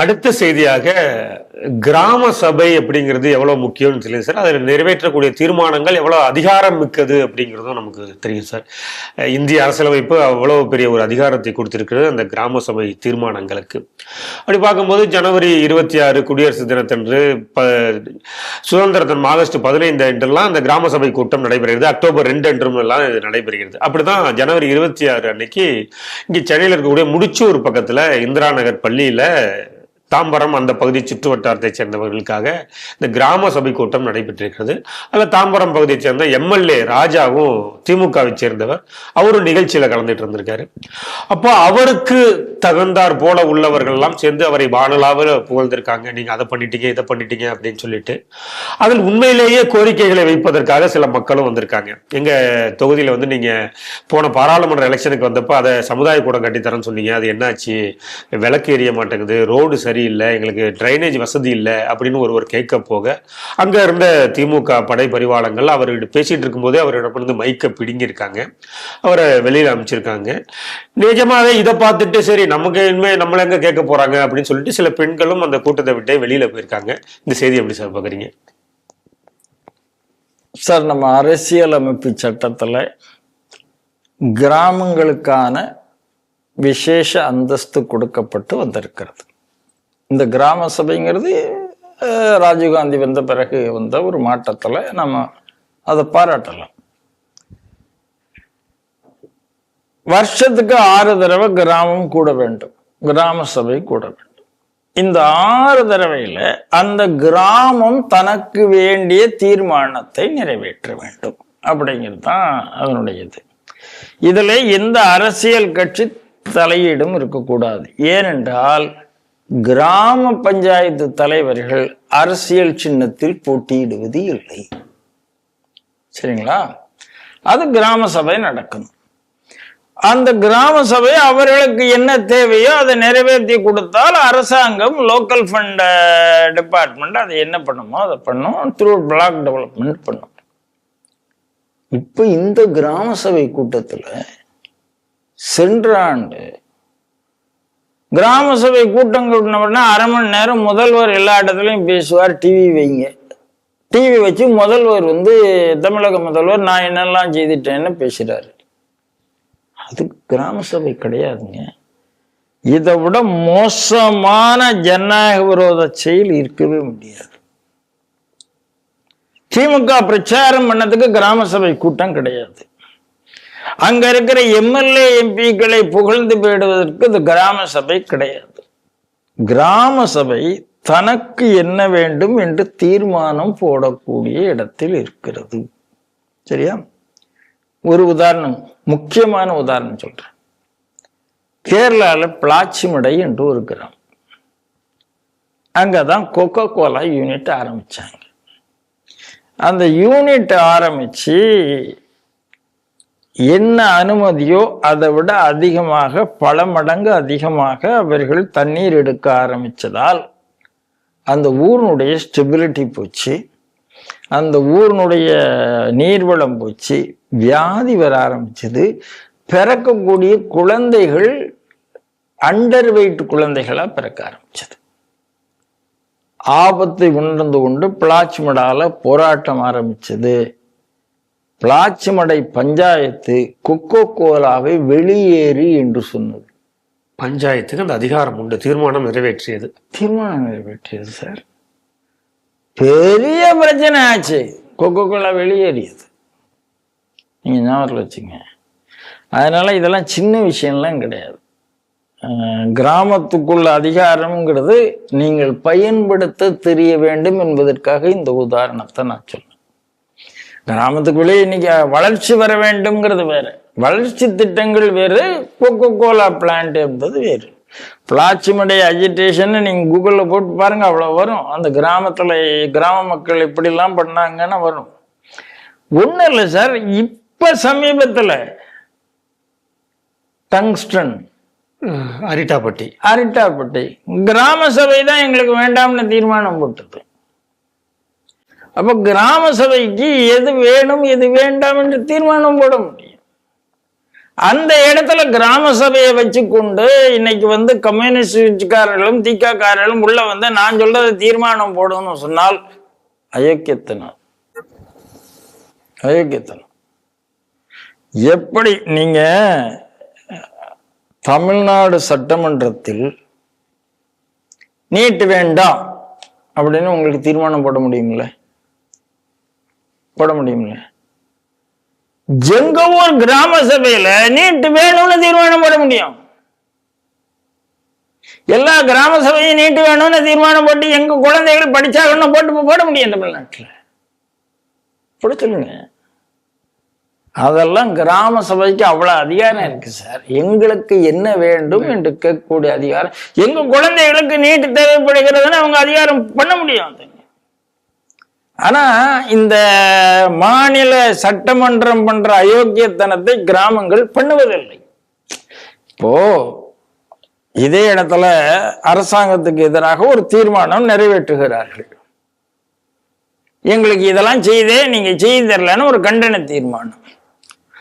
அடுத்த செய்தியாக கிராம சபை அப்படிங்கிறது எவ்வளவு முக்கியம்னு தெரியும் சார். அதில் நிறைவேற்றக்கூடிய தீர்மானங்கள் எவ்வளவு அதிகாரம் மிக்கது அப்படிங்கிறதும் நமக்கு தெரியும் சார். இந்திய அரசியலமைப்பு அவ்வளவு பெரிய ஒரு அதிகாரத்தை கொடுத்திருக்கிறது அந்த கிராம சபை தீர்மானங்களுக்கு. அப்படி பார்க்கும்போது ஜனவரி இருபத்தி ஆறு குடியரசு தினத்தன்று ப சுதந்திரத்தின் ஆகஸ்ட் பதினைந்து அன்றெல்லாம் அந்த கிராம சபை கூட்டம் நடைபெறுகிறது. அக்டோபர் ரெண்டு அன்றும் எல்லாம் இது நடைபெறுகிறது. அப்படிதான் ஜனவரி இருபத்தி ஆறு அன்னைக்கு இங்கே சென்னையில் இருக்கக்கூடிய முடிச்சூர் பக்கத்தில் இந்திரா நகர் பள்ளியில் தாம்பரம் அந்த பகுதி சுற்று வட்டாரத்தைச் சேர்ந்தவர்களுக்காக இந்த கிராம சபை கூட்டம் நடைபெற்றிருக்கிறது. அதில் தாம்பரம் பகுதியைச் சேர்ந்த எம்எல்ஏ ராஜாவும் திமுகவை சேர்ந்தவர் அவரும் நிகழ்ச்சியில் கலந்துட்டு இருந்திருக்காரு. அப்போ அவருக்கு தகுந்தாற் போல உள்ளவர்கள் எல்லாம் சேர்ந்து அவரை வானலாவில் புகழ்ந்திருக்காங்க. நீங்கள் அதை பண்ணிட்டீங்க இதை பண்ணிட்டீங்க அப்படின்னு சொல்லிட்டு அதில் உண்மையிலேயே கோரிக்கைகளை வைப்பதற்காக சில மக்களும் வந்திருக்காங்க. எங்கள் தொகுதியில் வந்து நீங்கள் போன பாராளுமன்ற எலெக்ஷனுக்கு வந்தப்போ அதை சமுதாய கூடம் கட்டித்தரேன்னு சொன்னீங்க. அது என்னாச்சு? விளக்கு எரிய மாட்டேங்குது ரோடு சரி சரியில்லை எங்களுக்கு ட்ரைனேஜ் வசதி இல்லை அப்படின்னு ஒருவர் கேட்க போக அங்க இருந்த திமுக படை பரிவாளங்கள் அவர் பேசிட்டு இருக்கும்போதே அவரிடம் இருந்து மைக்கை பிடுங்கியிருக்காங்க. அவரை வெளியில அமைச்சிருக்காங்க நிஜமாவே இதை பார்த்துட்டு சரி நமக்கு இனிமேல் நம்மள எங்க கேட்க போறாங்க அப்படின்னு சொல்லிட்டு சில பெண்களும் அந்த கூட்டத்தை விட்டே வெளியில போயிருக்காங்க. இந்த செய்தி எப்படி சார் பார்க்குறீங்க சார் நம்ம அரசியலமைப்பு சட்டத்தில் கிராமங்களுக்கான விசேஷ அந்தஸ்து கொடுக்கப்பட்டு வந்திருக்கிறது. இந்த கிராம சபைங்கிறது ராஜீவ்காந்தி வந்த பிறகு வந்த ஒரு மாற்றத்தில் நம்ம அதை பாராட்டலாம். வருஷத்துக்கு ஆறு தடவை கிராமம் கூட வேண்டும். கிராம சபை கூட வேண்டும். இந்த ஆறு தடவையில அந்த கிராமம் தனக்கு வேண்டிய தீர்மானத்தை நிறைவேற்ற வேண்டும். அப்படிங்கிறது தான் அதனுடைய இது எந்த அரசியல் கட்சி தலையீடும் இருக்கக்கூடாது. ஏனென்றால் கிராம பஞ்சாயத்து தலைவர்கள் அரசியல் சின்னத்தில் போட்டியிடுவது இல்லை. சரிங்களா? அது கிராம சபை நடக்கணும். அந்த கிராம சபை அவர்களுக்கு என்ன தேவையோ அதை நிறைவேற்றி கொடுத்தால் அரசாங்கம் லோக்கல் ஃபண்ட் டிபார்ட்மெண்ட் அதை என்ன பண்ணுமோ அதை பண்ணும். த்ரூ பிளாக் டெவலப்மெண்ட் பண்ணும். இப்போ இந்த கிராம சபை கூட்டத்தில் சென்ற ஆண்டு கிராம சபை கூட்டம் கூட்டினோம்னா அரை மணி நேரம் முதல்வர் எல்லா இடத்துலையும் பேசுவார் டிவி வைங்க. டிவி வச்சு முதல்வர் வந்து தமிழக முதல்வர் நான் என்னெல்லாம் செய்துட்டேன்னு பேசுகிறாரு அது கிராம சபை கிடையாதுங்க. இதை விட மோசமான ஜனநாயக விரோத செயல் இருக்கவே முடியாது. திமுக பிரச்சாரம் பண்ணதுக்கு கிராம சபை கூட்டம் கிடையாது. அங்க இருக்கிற எம்எல்ஏ எம்பிக்களை புகழ்ந்து போயிடுவதற்கு இந்த கிராம சபை கிடையாது. கிராம சபை தனக்கு என்ன வேண்டும் என்று தீர்மானம் போடக்கூடிய இடத்தில் இருக்கிறது. சரியா? ஒரு உதாரணம் முக்கியமான உதாரணம் சொல்றேன். கேரளால பிளாச்சிமடை என்று ஒரு கிராமம். அங்கதான் கொக்கோ கோலா யூனிட் ஆரம்பிச்சாங்க. அந்த யூனிட் ஆரம்பிச்சு என்ன அனுமதியோ அதை விட அதிகமாக பல மடங்கு அதிகமாக அவர்கள் தண்ணீர் எடுக்க ஆரம்பித்ததால் அந்த ஊரினுடைய ஸ்டெபிலிட்டி போச்சு. அந்த ஊரினுடைய நீர்வளம் போச்சு. வியாதி வர ஆரம்பிச்சது. பிறக்கக்கூடிய குழந்தைகள் அண்டர் வெயிட் குழந்தைகளாக பிறக்க ஆரம்பிச்சது. ஆபத்தை உணர்ந்து கொண்டு பிளாச்மடால போராட்டம் ஆரம்பிச்சது. பிளாச்சிமடை பஞ்சாயத்து கொக்கோ கோலாவை வெளியேறு என்று சொன்னது. பஞ்சாயத்துக்கு அந்த அதிகாரம் உண்டு. தீர்மானம் நிறைவேற்றியது. தீர்மானம் நிறைவேற்றியது சார். பெரிய பிரச்சனை ஆச்சு. கொக்கோ கோலா வெளியேறியது. நீங்க ஞாபகத்தில் வச்சுங்க. அதனால இதெல்லாம் சின்ன விஷயம்லாம் கிடையாது. கிராமத்துக்குள்ள அதிகாரம்ங்கிறது நீங்கள் பயன்படுத்த தெரிய வேண்டும் என்பதற்காக இந்த உதாரணத்தை நான் சொன்னேன் கிராமத்துக்குள்ளே இன்னைக்கு வளர்ச்சி வர வேண்டும்ங்கிறது வேற. வளர்ச்சி திட்டங்கள் வேறு கொக்கோ கோலா பிளான்ட் என்பது வேறு. பிளாச்சிமடை அஜிடேஷன் நீங்க கூகுளில் போட்டு பாருங்க அவ்வளோ வரும். அந்த கிராமத்துல கிராம மக்கள் இப்படிலாம் பண்ணாங்கன்னு வரும். ஒன்றும் இல்லை சார் இப்ப சமீபத்துல டங்ஸ்டன் அரிட்டாப்பட்டி. அரிட்டாப்பட்டி. கிராம சபை தான் எங்களுக்கு வேண்டாம்னு தீர்மானம் போட்டது அப்போ கிராம சபைக்கு எது வேணும் எது வேண்டாம் என்று தீர்மானம் போட முடியும். அந்த இடத்துல கிராம சபையை வச்சுக்கொண்டு இன்னைக்கு வந்து கம்யூனிஸ்டுக்காரர்களும் திகாக்காரர்களும் உள்ள வந்து நான் சொல்றதை தீர்மானம் போடணும்னு சொன்னால் அயோக்கியத்தனம். அயோக்கியத்தனம். எப்படி நீங்க தமிழ்நாடு சட்டமன்றத்தில் நீட்டு வேண்டாம் அப்படின்னு உங்களுக்கு தீர்மானம் போட முடியுங்களே போட முடியும்ல? எங்க ஊர் கிராம சபையில நீட்டு வேணும்னு தீர்மானம் போட முடியும். எல்லா கிராம சபையும் நீட்டு வேணும்னு தீர்மானம் போட்டு எங்க குழந்தைகள் படிச்சாகணும் போட்டு போட முடியும் தமிழ்நாட்டுல. போட சொல்லுங்க. அதெல்லாம் கிராம சபைக்கு அவ்வளவு அதிகாரம் இருக்கு சார். எங்களுக்கு என்ன வேண்டும் என்று கேட்கக்கூடிய அதிகாரம். எங்க குழந்தைகளுக்கு நீட்டு தேவைப்படுகிறதுன்னு அவங்க அதிகாரம் பண்ண முடியும் ஆனா இந்த மாநில சட்டமன்றம் பண்ற அயோக்கியத்தனத்தை கிராமங்கள் பண்ணுவதில்லை. இப்போ இதே இடத்துல அரசாங்கத்துக்கு எதிராக ஒரு தீர்மானம் நிறைவேற்றுகிறார்கள். எங்களுக்கு இதெல்லாம் செய்தே நீங்க செய்து தரலன்னு ஒரு கண்டன தீர்மானம்.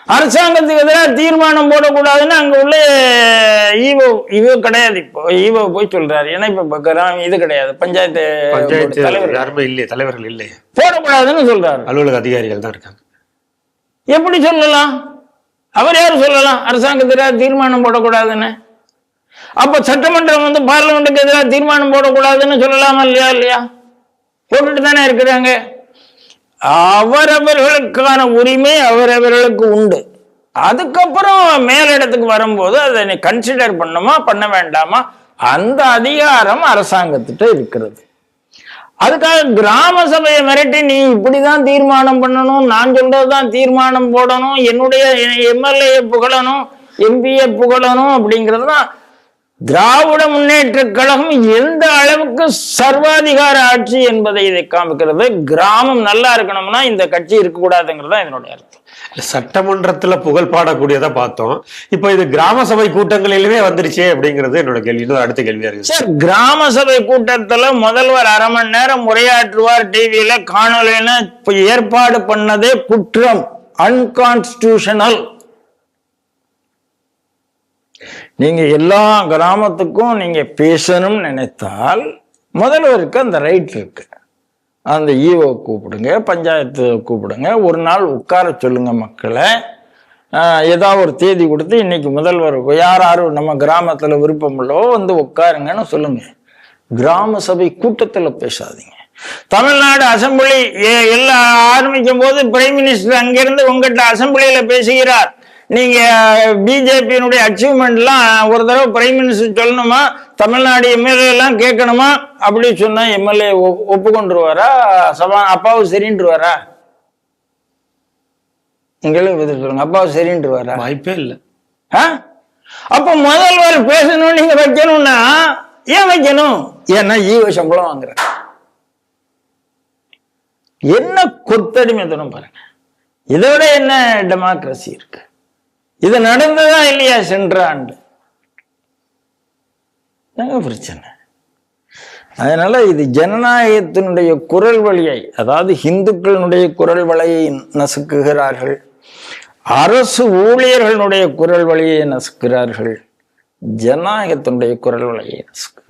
அரசாங்கத்துக்கு எதிராக தீர்மானம் போடக்கூடாதுன்னு அங்க உள்ள ஈவோ ஈவோ கிடையாது இப்போ. ஈவோ போய் சொல்றாரு. ஏன்னா இப்ப இது கிடையாது. பஞ்சாயத்து பஞ்சாயத்து யாருமே இல்லையே தலைவர்கள் இல்லையே. போடக்கூடாதுன்னு சொல்றாரு. அலுவலக அதிகாரிகள் தான் இருக்காங்க. எப்படி சொல்லலாம்? அவர் யார் சொல்லலாம்? அரசாங்கத்துக்கு தீர்மானம் போடக்கூடாதுன்னு. அப்ப சட்டமன்றம் வந்து பார்லிமெண்ட்டுக்கு எதிராக தீர்மானம் போடக்கூடாதுன்னு சொல்லலாமா இல்லையா இல்லையா? போட்டுட்டு தானே இருக்கிறாங்க. அவரவர்களுக்கான உரிமை அவரவர்களுக்கு உண்டு. அதுக்கப்புறம் மேலிடத்துக்கு வரும்போது அதை நீ கன்சிடர் பண்ணுமா பண்ண வேண்டாமா? அந்த அதிகாரம் அரசாங்கத்திட்ட இருக்கிறது. அதுக்காக கிராம சபையை மிரட்டி நீ இப்படிதான் தீர்மானம் பண்ணணும் நான் சொல்றதுதான் தீர்மானம் போடணும் என்னுடைய எம்எல்ஏ புகழணும் எம்பியை புகழணும் அப்படிங்கிறது தான் திராவிட முன்னேற்ற கழகம் எந்த அளவுக்கு சர்வாதிகார ஆட்சி என்பதை இதை காமிக்கிறது? கிராமம் நல்லா இருக்கணும்னா இந்த கட்சி இருக்கக்கூடாதுங்கிறது தான் இதனுடைய அர்த்தம். சட்டமன்றத்துல புகழ் பாடக்கூடியதை பார்த்தோம். இப்போ இது கிராம சபை கூட்டங்களிலுமே வந்துருச்சே அப்படிங்கிறது என்னோட கேள்வி. இன்னொரு அடுத்த கேள்வியா இருக்கு சார் கிராம சபை கூட்டத்துல முதல்வர் அரை மணி நேரம் உரையாற்றுவார் டிவியில காணொலின்னு ஏற்பாடு பண்ணதே குற்றம் அன்கான்ஸ்டியூஷனல் நீங்க எல்லா கிராமத்துக்கும் நீங்க பேசணும்னு நினைத்தால் முதல்வருக்கு அந்த ரைட் இருக்கு. அந்த ஈஓ கூப்பிடுங்க பஞ்சாயத்து கூப்பிடுங்க ஒரு நாள் உட்கார சொல்லுங்க மக்களை. ஏதாவது ஒரு தேதி கொடுத்து இன்னைக்கு முதல்வர் யார் யாரும் நம்ம கிராமத்தில் விருப்பம் உள்ளவோ வந்து உட்காருங்கன்னு சொல்லுங்க. கிராம சபை கூட்டத்தில் பேசாதீங்க. தமிழ்நாடு அசம்பிளி எல்லாம் ஆரம்பிக்கும் போது பிரைம் மினிஸ்டர் அங்கிருந்து உங்ககிட்ட அசம்பிளியில பேசுகிறார். நீங்க பிஜேபியினுடைய அச்சீவ்மெண்ட்லாம் ஒரு தடவை பிரைம் மினிஸ்டர் சொல்லணுமா? தமிழ்நாடு எம்எல்ஏ எல்லாம் கேட்கணுமா? அப்படி சொன்னா எம்எல்ஏ ஒப்புக்கொண்டுருவாரா? சபா அப்பாவும் சரின்றுவாரா? நீங்களும் பதில் சொல்லுங்க அப்பாவும் சரின்றுவாரா? வாய்ப்பே இல்லை? அப்ப முதல்வர் பேசணும் நீங்க வைக்கணும்னா ஏன் வைக்கணும்? ஏன்னா ஈவ சம்பளம் வாங்குற என்ன கொத்தடிமைத்தனம் பாருங்க. இதோட என்ன டெமோக்ரஸி இருக்கு? இது நடந்ததா இல்லையா சென்ற ஆண்டு என்னங்க பிரச்சனை? அதனால இது ஜனநாயகத்தினுடைய குரல் வழியை அதாவது இந்துக்களினுடைய குரல் வழியை நசுக்குகிறார்கள். அரசு ஊழியர்களுடைய குரல் வழியை நசுக்கிறார்கள் ஜனநாயகத்தினுடைய குரல் வழியை நசுக்கு